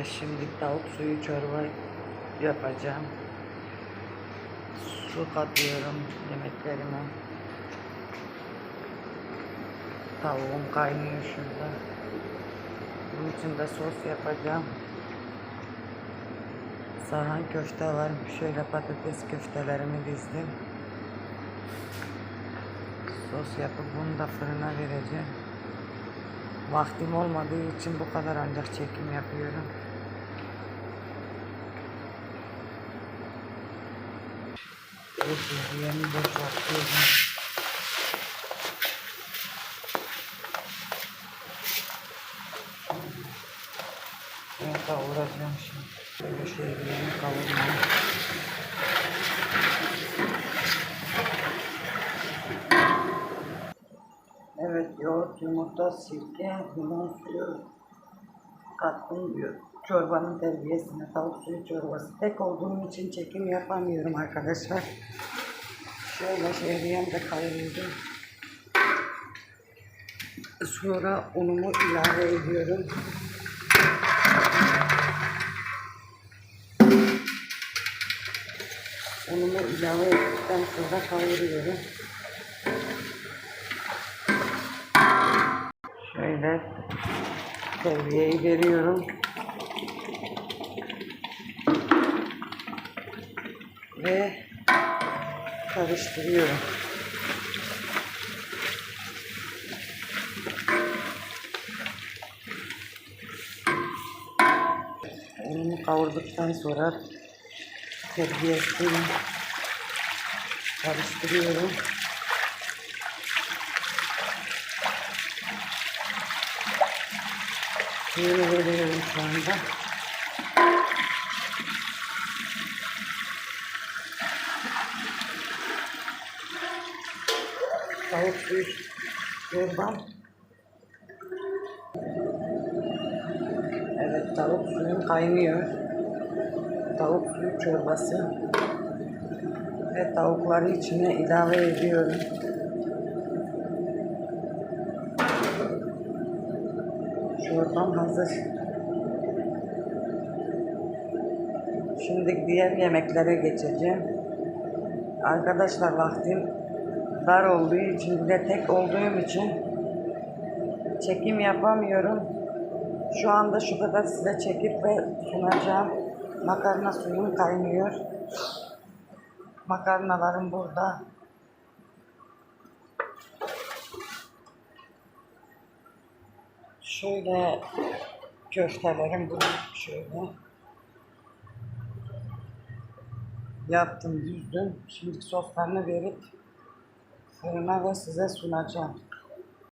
Şöyle şimdi tavuk suyu çorba yapacağım. Su katıyorum yemeklerime. Tavuğum kaynıyor şurada. Bunun için de sos yapacağım. Sahan köfte var. Şöyle patates köftelerimi dizdim. Sos yapıp bunu da fırına vereceğim. Vaktim olmadığı için bu kadar ancak çekim yapıyorum. Bu yeni boşaltıyorum. Ben kavuracağım şimdi. Böyle kavurmam. Evet yoğurt, yumurta, sirke, limon suyu kattım diyor. Çorbanın terbiyesine tavuk suyu çorbası. Tek olduğum için çekim yapamıyorum arkadaşlar. Şöyle şehriyem de kavruldu. Sonra unumu ilave ediyorum. Unumu ilave ettikten sonra kavuruyorum. Şöyle terbiyeyi veriyorum. Ve karıştırıyorum. Unumu kavurduktan sonra terbiyesini karıştırıyorum. Suyunu veriyorum şu anda. Tavuk suyu çorbam. Evet tavuk suyum kaynıyor. Tavuk suyu çorbası. Ve tavukları içine ilave ediyorum. Çorbam hazır. Şimdi diğer yemeklere geçeceğim. Arkadaşlar vaktim dar olduğu için bir de tek olduğum için çekim yapamıyorum. Şu anda şu kadar size çekip ve sunacağım. Makarna suyum kaynıyor. Makarnalarım burada. Şöyle köftelerim bu şöyle. Yaptım, düzdüm. Şimdi soslarını verip fırına ve size sunacağım.